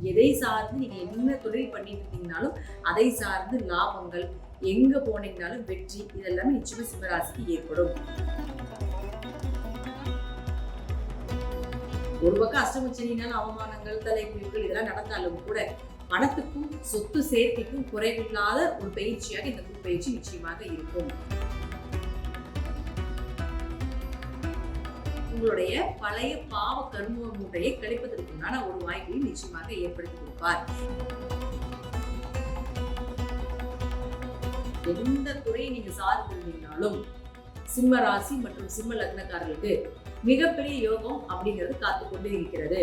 எதை சார்ந்து நீங்க என்ன தொழில் பண்ணிட்டு இருந்தீங்கனாலும் அதை சார்ந்து லாபங்கள் எங்க போனீங்கனாலும் வெற்றி இதெல்லாமே நிச்சயமா சிம்மராசிக்கு ஏற்படும். ஒரு பக்கம் அஷ்டமச்சனினால் அவமானங்கள் தலைக்குறிவுகள் இதெல்லாம் நடந்தாலும் கூட பணத்துக்கும் சொத்து சேர்க்கைக்கும் குறைவில்லாத ஒரு பயிற்சியாக இந்த குரு பயிற்சி நிச்சயமாக இருக்கும். உங்களுடைய பழைய பாவ கர்ம மூட்டையை கழிப்பதற்குண்டான ஒரு வாய்ப்பை நிச்சயமாக ஏற்படுத்தி கொடுப்பார். எந்த துறையை நீங்க சார்ந்திருந்தீங்கனாலும் சிம்ம ராசி மற்றும் சிம்ம லக்னக்காரர்களுக்கு மிகப்பெரிய யோகம் அப்படிங்கிறது காத்துக்கொண்டு இருக்கிறது.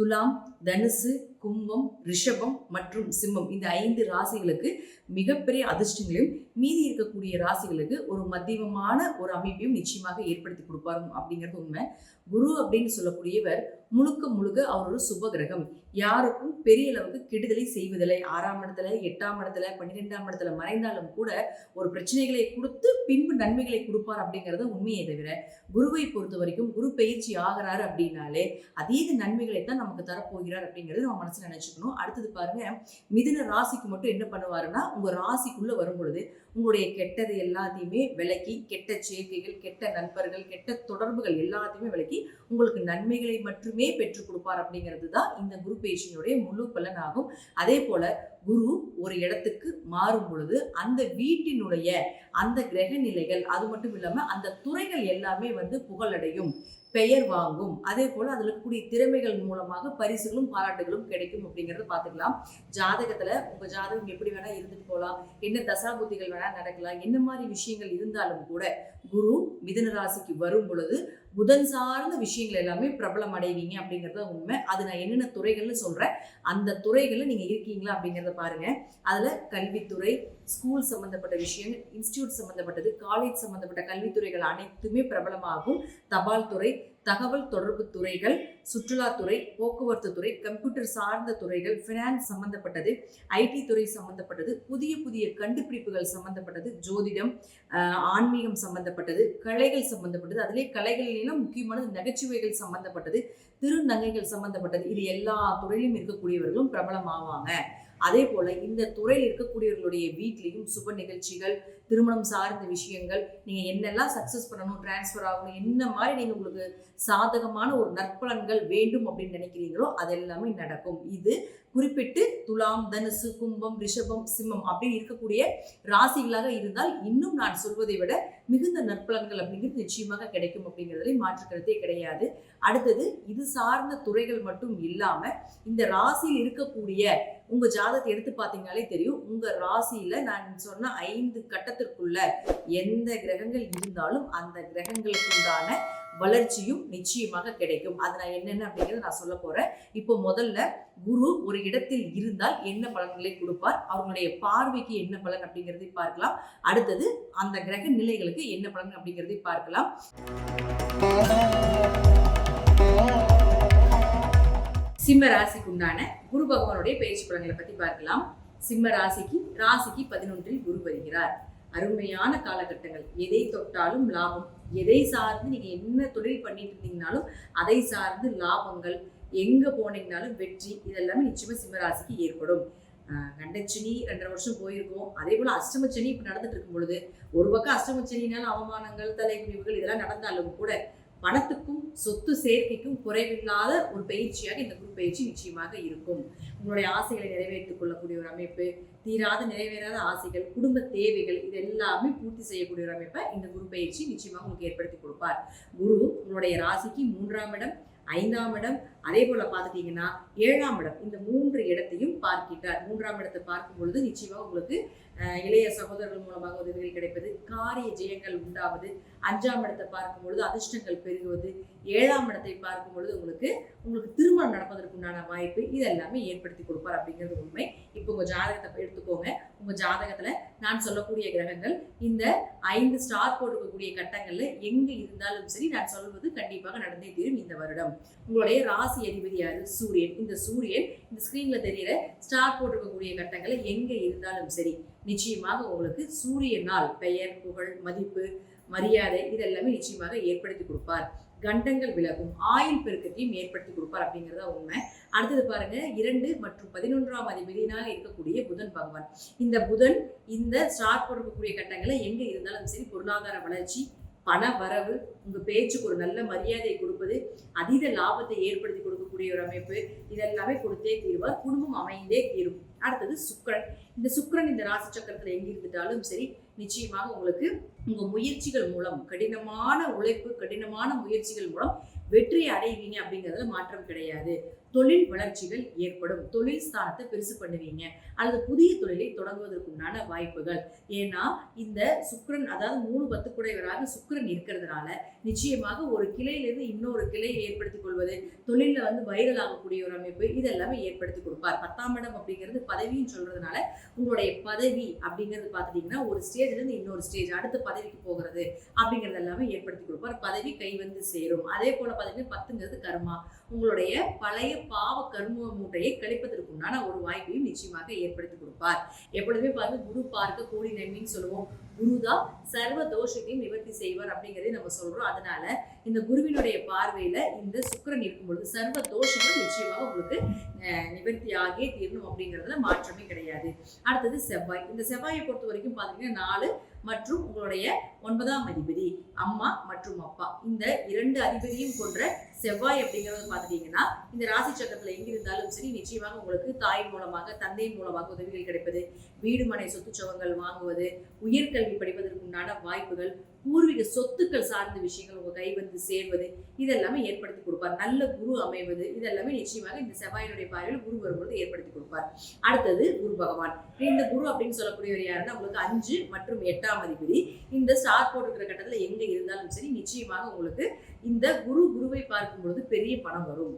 துலாம் தனுசு கும்பம் ரிஷபம் மற்றும் சிம்மம். இந்த ஐந்து ராசிகளுக்கு மிகப்பெரிய அதிர்ஷ்டங்களையும் மீதி இருக்கக்கூடிய ராசிகளுக்கு ஒரு மத்தியமமான ஒரு அமைப்பையும் நிச்சயமாக ஏற்படுத்தி கொடுப்பாரு அப்படிங்கிறது உண்மை. குரு அப்படின்னு சொல்லக்கூடியவர் முழுக்க முழுக்க அவர் ஒரு சுப கிரகம். யாருக்கும் பெரிய அளவுக்கு கெடுதலை செய்வதில்லை. ஆறாம் இடத்துல எட்டாம் இடத்துல பன்னிரெண்டாம் இடத்துல மறைந்தாலும் கூட ஒரு பிரச்சனைகளை கொடுத்து பின்பு நன்மைகளை கொடுப்பார் அப்படிங்கிறது உண்மையை தவிர குருவை பொறுத்த வரைக்கும் குரு பயிற்சி ஆகிறாரு அப்படின்னாலே அதீத நன்மைகளை தான் நமக்கு தரப்போகிறார் அப்படிங்கிறது நம்ம மனசில் நினைச்சுக்கணும். அடுத்தது பாருங்க மிதுன ராசிக்கு மட்டும் என்ன பண்ணுவாருன்னா உங்க ராசிக்குள்ள வரும் பொழுது உங்களுடைய கெட்டது எல்லாத்தையுமே விலக்கி கெட்ட சேர்க்கைகள் கெட்ட நண்பர்கள் கெட்ட தொடர்புகள் எல்லாத்தையுமே விலக்கி உங்களுக்கு நன்மைகளை மட்டுமே பெற்றுக் கொடுப்பார் அப்படிங்கிறது தான் இந்த குரு பயிற்சியினுடைய முழு பலன் ஆகும் அதே போல குரு ஒரு இடத்துக்கு மாறும் பொழுது அந்த வீட்டினுடைய அந்த கிரக நிலைகள் அது மட்டும் இல்லாமல் அந்த துறைகள் எல்லாமே வந்து புகழடையும் பெயர் வாங்கும். அதே போல அதில் கூடிய திறமைகள் மூலமாக பரிசுகளும் பாராட்டுகளும் கிடைக்கும் அப்படிங்கறத பார்த்துக்கலாம். ஜாதகத்தில் உங்க ஜாதகம் எப்படி வேணால் இருந்துட்டு போகலாம் என்ன தசாபுத்திகள் வேணால் நடக்கலாம். என்ன மாதிரி விஷயங்கள் இருந்தாலும் கூட குரு மிதன ராசிக்கு வரும் பொழுது புதன் சார்ந்த விஷயங்கள் எல்லாமே பிரபலம் அடைவீங்க அப்படிங்கிறது உண்மை. அது நான் என்னென்ன துறைகள்னு சொல்கிறேன் அந்த துறைகளில் நீங்கள் இருக்கீங்களா அப்படிங்கிறத பாருங்கள் அதில் கல்வித்துறை ஸ்கூல் சம்மந்தப்பட்ட விஷயங்கள் இன்ஸ்டியூட் சம்மந்தப்பட்டது காலேஜ் சம்மந்தப்பட்ட கல்வித்துறைகள் அனைத்துமே பிரபலமாகும். தபால் துறை தகவல் தொடர்பு துறைகள் சுற்றுலாத்துறை போக்குவரத்து துறை கம்ப்யூட்டர் சார்ந்த துறைகள் ஃபினான்ஸ் சம்பந்தப்பட்டது ஐடி துறை சம்பந்தப்பட்டது புதிய புதிய கண்டுபிடிப்புகள் சம்பந்தப்பட்டது ஜோதிடம் ஆன்மீகம் சம்பந்தப்பட்டது கலைகள் சம்பந்தப்பட்டது. அதிலே கலைகளிலும் முக்கியமானது நகைச்சுவைகள் சம்பந்தப்பட்டது. திருநங்கைகள் சம்பந்தப்பட்டது. இது எல்லா துறையிலும் இருக்கக்கூடியவர்களும் பிரபலமாவாங்க. அதே போல இந்த துறையில் இருக்கக்கூடியவர்களுடைய வீட்லேயும் சுப நிகழ்ச்சிகள் திருமணம் சார்ந்த விஷயங்கள் நீங்கள் என்னெல்லாம் சக்ஸஸ் பண்ணணும் டிரான்ஸ்ஃபர் ஆகணும் என்ன மாதிரி நீங்கள் உங்களுக்கு சாதகமான ஒரு நற்பலன்கள் வேண்டும் அப்படின்னு நினைக்கிறீங்களோ அது எல்லாமே நடக்கும். இது குறிப்பிட்டு துலாம் தனுசு கும்பம் ரிஷபம் சிம்மம் அப்படின்னு இருக்கக்கூடிய ராசிகளாக இருந்தால் இன்னும் நான் சொல்வதை விட மிகுந்த நற்பலன்கள் அப்படிங்கிறது நிச்சயமாக கிடைக்கும் அப்படிங்கிறதுல மாற்றுக்கிறதே கிடையாது. அடுத்தது இது சார்ந்த துறைகள் மட்டும் இல்லாமல் இந்த ராசியில் இருக்கக்கூடிய உங்கள் ஜாதகத்தை எடுத்து பார்த்தீங்கனாலே தெரியும். உங்கள் ராசியில் நான் சொன்ன ஐந்து கட்டத்திற்குள்ள எந்த கிரகங்கள் இருந்தாலும் அந்த கிரகங்களுக்கு உண்டான வளர்ச்சியும் நிச்சயமாக கிடைக்கும். அது நான் என்னென்ன அப்படிங்கிறத நான் சொல்ல போகிறேன் இப்போ முதல்ல குரு ஒரு இடத்தில் இருந்தால் என்ன பலன்களை கொடுப்பார்? அவங்களுடைய பார்வைக்கு என்ன பலன் அப்படிங்கிறதை பார்க்கலாம். அடுத்தது அந்த கிரக நிலைகளுக்கு என்ன பலன் அப்படிங்கிறதை பார்க்கலாம். சிம்ம ராசிக்கு உண்டான குரு பகவானுடைய பயிற்சி பலன்களை பத்தி பார்க்கலாம். சிம்ம ராசிக்கு ராசிக்கு பதினொன்றில் குரு வருகிறார். அருமையான காலகட்டங்கள். எதை தொட்டாலும் லாபம். எதை சார்ந்து நீங்க என்ன தொழில் பண்ணிட்டு இருந்தீங்கனாலும் அதை சார்ந்து லாபங்கள். எங்க போனீங்கனாலும் வெற்றி. இதெல்லாமே நிச்சயமா சிம்மராசிக்கு ஏற்படும். கண்டச்சனி ரெண்டரை வருஷம் போயிருக்கோம். அதே போல அஷ்டமச்சனி இப்போ நடந்துட்டு இருக்கும் பொழுது ஒரு பக்கம் அஷ்டமச்சனினால அவமானங்கள் தலைக்குறிவுகள் இதெல்லாம் நடந்தாலும் கூட பணத்துக்கும் சொத்து சேர்க்கைக்கும் குறைவில்லாத ஒரு பயிற்சியாக இந்த குரு பயிற்சி நிச்சயமாக இருக்கும். உங்களுடைய ஆசைகளை நிறைவேற்றிக் கொள்ளக்கூடிய ஒரு அமைப்பு தீராத நிறைவேறாத ஆசைகள் குடும்ப தேவைகள் இது எல்லாமே பூர்த்தி செய்யக்கூடிய ஒரு அமைப்பை இந்த குரு பயிற்சி நிச்சயமாக உங்களுக்கு ஏற்படுத்தி கொடுப்பார். குரு உங்களுடைய ராசிக்கு மூன்றாம் இடம் ஐந்தாம் இடம் அதே போல பார்த்துட்டீங்கன்னா ஏழாம் இடம் இந்த மூன்று இடத்தையும் பார்க்கின்றார். மூன்றாம் இடத்தை பார்க்கும் பொழுது நிச்சயமாக உங்களுக்கு இளைய சகோதரர்கள் மூலமாக உதவிகள் கிடைப்பது காரிய ஜெயங்கள் உண்டாவது. அஞ்சாம் இடத்தை பார்க்கும் பொழுது அதிர்ஷ்டங்கள் பெருகுவது. ஏழாம் இடத்தை பார்க்கும் பொழுது உங்களுக்கு உங்களுக்கு திருமணம் நடப்பதற்குண்டான வாய்ப்பு இதெல்லாமே ஏற்படுத்தி கொடுப்பார் அப்படிங்கிறது உண்மை. இப்போ உங்க ஜாதகத்தை எடுத்துக்கோங்க. உங்க ஜாதகத்துல நான் சொல்லக்கூடிய கிரகங்கள் இந்த ஐந்து ஸ்டார் போட்டிருக்கக்கூடிய கட்டங்கள்ல எங்கே இருந்தாலும் சரி நான் சொல்வது கண்டிப்பாக நடந்தே தீரும் இந்த வருடம். உங்களுடைய ராசி அதிபதி யாரு சூரியன் இந்த சூரியன் இந்த ஸ்கிரீன்ல தெரியிற ஸ்டார் போட்டிருக்கக்கூடிய கட்டங்களை எங்க இருந்தாலும் சரி நிச்சயமாக உங்களுக்கு சூரியனால் பெயர் புகழ் மதிப்பு மரியாதை இதெல்லாமே நிச்சயமாக ஏற்படுத்தி கொடுப்பார். கண்டங்கள் விலகும் ஆயுள் பெருக்கத்தையும் ஏற்படுத்தி கொடுப்பார் அப்படிங்கிறதா உண்மை. அடுத்தது பாருங்க இரண்டு மற்றும் பதினொன்றாம் அதிபதியாக இருக்கக்கூடிய புதன் பகவான். இந்த புதன் இந்த ஸ்டார் போடக்கூடிய கட்டங்களை எங்க இருந்தாலும் சரி பொருளாதார வளர்ச்சி பண வரவு உங்கள் பேச்சுக்கு ஒரு நல்ல மரியாதை கொடுப்பது அதீத லாபத்தை ஏற்படுத்தி கொடுக்கக்கூடிய ஒரு அமைப்பு இதெல்லாமே கொடுத்தே தீருவார். குடும்பம் அமைந்தே தீரும். அடுத்தது சுக்கரன். இந்த சுக்கரன் இந்த ராசி சக்கரத்துல எங்க இருந்துட்டாலும் சரி நிச்சயமாக உங்களுக்கு உங்க முயற்சிகள் மூலம் கடினமான உழைப்பு கடினமான முயற்சிகள் மூலம் வெற்றி அடைவீங்க அப்படிங்கிறதுல மாற்றம் கிடையாது. தொழில் வளர்ச்சிகள் ஏற்படும். தொழில் ஸ்தானத்தை பெருசு பண்ணுவீங்க. அல்லது புதிய தொழிலை தொடங்குவதற்குண்டான வாய்ப்புகள். ஏன்னா இந்த சுக்கரன் அதாவது மூணு பத்து பத்துக்குடையவராக சுக்கரன் இருக்கிறதுனால நிச்சயமாக ஒரு கிளையிலிருந்து இன்னொரு கிளையை ஏற்படுத்திக் கொள்வது தொழிலில் வந்து வைரல் ஆகக்கூடிய ஒரு அமைப்பு இதெல்லாமே ஏற்படுத்தி கொடுப்பார். பத்தாம் இடம் அப்படிங்கிறது பதவின்னு சொல்றதுனால உங்களுடைய பதவி அப்படிங்கிறது பார்த்துட்டிங்கன்னா ஒரு ஸ்டேஜ்ல இருந்து இன்னொரு ஸ்டேஜ் அடுத்த பதவிக்கு போகிறது அப்படிங்கிறது எல்லாமே ஏற்படுத்தி கொடுப்பார். பதவி கை வந்து சேரும். அதே போல பார்த்தீங்கன்னா பத்துங்கிறது கர்மா. உங்களுடைய பழைய பாவ கர்ம மூட்டையை கழிப்பதற்குண்டான ஒரு வாய்ப்பையும் நிச்சயமாக ஏற்படுத்தி கொடுப்பார். எப்பொழுதுமே பார்த்து குரு பார்க்க கூடி நன்மைன்னு சொல்லுவோம். குரு தான் சர்வ தோஷத்தையும் நிவர்த்தி செய்வார் அப்படிங்கிறதை நம்ம சொல்றோம். அதனால இந்த குருவினுடைய பார்வையில இந்த சுக்கிரன் இருக்கும் பொழுது சர்வ தோஷங்கள் நிச்சயமாக உங்களுக்கு அஹ், நிவர்த்தி ஆகியே தீரணும் அப்படிங்கிறதுல மாற்றமே அடுத்தது செவ்வாய். இந்த செவ்வாயை பொறுத்த வரைக்கும் பாத்தீங்கன்னா நாலு மற்றும் உங்களுடைய ஒன்பதாம் அதிபதி அம்மா மற்றும் அப்பா. இந்த இரண்டு அதிபதியும் கொன்ற செவ்வாய் அப்படிங்கறது பார்த்துட்டீங்கன்னா இந்த ராசி சக்கரத்துல எங்கிருந்தாலும் சரி நிச்சயமாக உங்களுக்கு தாய் மூலமாக தந்தை மூலமாக உதவிகள் கிடைப்பது. வீடு மனை சொத்து சுகங்கள் வாங்குவது உயர்கல்வி படிப்பதற்குண்டான வாய்ப்புகள் பூர்வீக சொத்துக்கள் சார்ந்த விஷயங்கள் உங்க கை வந்து சேர்வது இதெல்லாமே ஏற்படுத்தி கொடுப்பார். நல்ல குரு அமைவது இதெல்லாமே நிச்சயமாக இந்த செவ்வாயினுடைய பார்வையில் குரு வரும்பொழுது ஏற்படுத்தி கொடுப்பார். அடுத்தது குரு பகவான். இந்த குரு அப்படின்னு சொல்லக்கூடியவர் யாருன்னா உங்களுக்கு அஞ்சு மற்றும் எட்டாம் எட்டாம் அதிபதி இந்த ஸ்டார் போட்டுக்கிற கட்டத்துல எங்க இருந்தாலும் சரி நிச்சயமாக உங்களுக்கு இந்த குரு குருவை பார்க்கும் பொழுது பெரிய பணம் வரும்.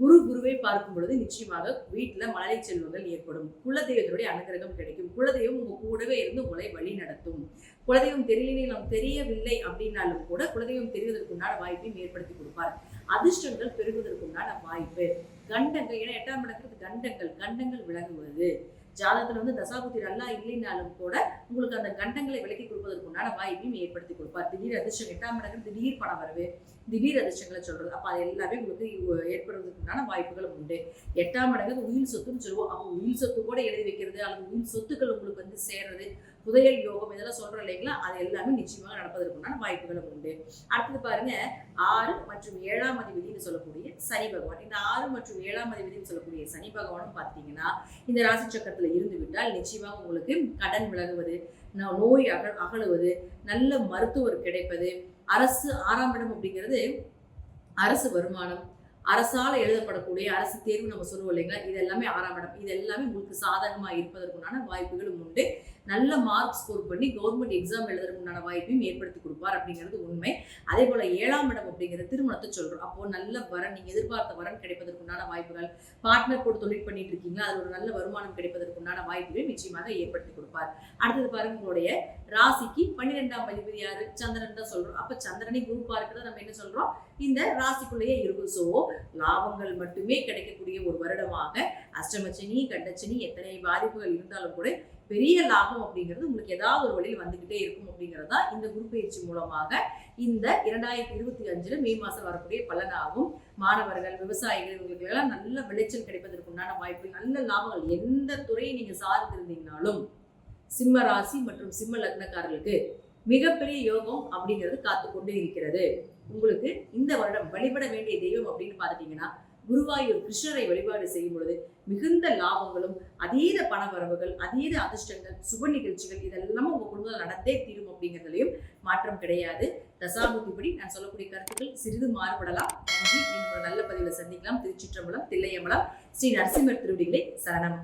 குரு குருவை பார்க்கும் பொழுது நிச்சயமாக வீட்டில் மழலை செல்வங்கள் ஏற்படும். குலதெய்வத்தினுடைய அனுகிரகம் கிடைக்கும். குலதெய்வம் உங்க கூடவே இருந்து உங்களை வழி நடத்தும். குலதெய்வம் தெரியலே நாம் தெரியவில்லை அப்படின்னாலும் கூட குலதெய்வம் தெரிவதற்குண்டான வாய்ப்பையும் ஏற்படுத்தி கொடுப்பார். அதிர்ஷ்டங்கள் பெருகுவதற்குண்டான வாய்ப்பு. கண்டங்கள் ஏன்னா எட்டாம் இடத்துக்கு கண்டங்கள் கண்டங்கள் விலகுவது. ஜாதகத்தில் வந்து தசாபுத்தி நல்லா இல்லைனாலும் கூட உங்களுக்கு அந்த கண்டங்களை விலக்கி கொடுப்பதற்குண்டான வாய்ப்பையும் ஏற்படுத்தி கொடுப்பார். திடீர் அதிர்ஷ்டம் எட்டாம் இடங்கள் திடீர் பணம் வரவு திடீர் அதிர்ஷ்டங்களை சொல்றது. அப்போ அது எல்லாமே உங்களுக்கு ஏற்படுறதுக்குண்டான வாய்ப்புகளும் உண்டு. எட்டாம் மடங்கு உயிர் சொத்துன்னு சொல்லுவோம். அப்போ உயிர் சொத்து கூட எழுதி வைக்கிறது அல்லது உயிர் சொத்துக்கள் உங்களுக்கு வந்து சேர்றது புதையல் யோகம் இதெல்லாம் சொல்கிறோம் இல்லைங்களா? அது எல்லாமே நிச்சயமாக நடப்பதற்குண்டான வாய்ப்புகளும் உண்டு. அடுத்தது பாருங்க ஆறு மற்றும் ஏழாம் அதிபதினு சொல்லக்கூடிய சனி பகவான். இந்த ஆறு மற்றும் ஏழாம் அதிபதினு சொல்லக்கூடிய சனி பகவானும் பார்த்தீங்கன்னா இந்த ராசி சக்கரத்தில் இருந்து விட்டால் நிச்சயமாக உங்களுக்கு கடன் விலகுவது நோய் அக அகழுவது நல்ல மருத்துவர் கிடைப்பது அரசு ஆறாம் இடம் அப்படிங்கிறது அரசு வருமானம். அரசால எழுதப்படக்கூடிய அரசு தேர்வு நம்ம சொல்லுவோம் இல்லைங்களா? இது எல்லாமே ஆறாம் இடம். இது எல்லாமே உங்களுக்கு சாதகமா இருப்பதற்குண்டான வாய்ப்புகளும் உண்டு. நல்ல மார்க் ஸ்கோர் பண்ணி கவர்மெண்ட் எக்ஸாம் எழுதுறதுக்குண்டான வாய்ப்பையும் ஏற்படுத்தி கொடுப்பார் அப்படிங்கிறது உண்மை. அதே போல ஏழாம் இடம் அப்படிங்கிறது திருமணத்தை சொல்றோம். அப்போ நல்ல வரன் நீங்க எதிர்பார்த்த வரன் கிடைப்பதற்குண்டான வாய்ப்புகள். பார்ட்னர் போட்டு தொழில் பண்ணிட்டு இருக்கீங்க அது ஒரு நல்ல வருமானம் கிடைப்பதற்குண்டான வாய்ப்புகளை நிச்சயமாக ஏற்படுத்தி கொடுப்பார். அடுத்தது பாருங்க உங்களுடைய ராசிக்கு பன்னிரெண்டாம் அதிபதி யாரு? சந்திரன் தான் சொல்றோம். அப்ப சந்திரனை குரூப்பா இருக்கிறத நம்ம என்ன சொல்றோம்? இந்த ராசிக்குள்ளேயே இருக்கும். ஸோ லாபங்கள் மட்டுமே கிடைக்கக்கூடிய ஒரு வருடமாக அஷ்டமச்சனி கண்டச்சனி எத்தனை பாதிப்புகள் இருந்தாலும் கூட பெரிய லாபம் அப்படிங்கிறது உங்களுக்கு ஏதாவது ஒரு வழியில் வந்துக்கிட்டே இருக்கும் அப்படிங்கிறது தான் இந்த குரு பயிற்சி மூலமாக இந்த இரண்டாயிரத்தி இருபத்தி அஞ்சில் மே மாதம் வரக்கூடிய பலனாகும். மாணவர்கள் விவசாயிகள் இவங்களுக்கு எல்லாம் நல்ல விளைச்சல் கிடைப்பதற்குண்டான வாய்ப்பு நல்ல லாபங்கள் எந்த துறையை நீங்கள் சார்ந்திருந்தீங்கனாலும் சிம்ம ராசி மற்றும் சிம்ம லக்னக்காரர்களுக்கு மிகப்பெரிய யோகம் அப்படிங்கிறது காத்து கொண்டு இருக்கிறது. உங்களுக்கு இந்த வருடம் வழிபட வேண்டிய தெய்வம் அப்படின்னு பார்த்துட்டீங்கன்னா குருவாயூர் கிருஷ்ணரை வழிபாடு செய்யும் பொழுது மிகுந்த லாபங்களும் அதீத பணவரவுகள் அதீத அதிர்ஷ்டங்கள் சுப நிகழ்ச்சிகள் இதெல்லாம் உங்க குடும்பத்தில் நடந்தே தீரும் அப்படிங்கிறதுலையும் மாற்றம் கிடையாது. தசாபுத்திப்படி நான் சொல்லக்கூடிய கருத்துக்கள் சிறிது மாறுபடலாம். நன்றி. நீங்கள் நல்ல பதிவில் சந்திக்கலாம். திருச்சிற்றம்பலம் தில்லையம்பலம் ஸ்ரீ நரசிம்மர் திருவிடிகளை சரணம்.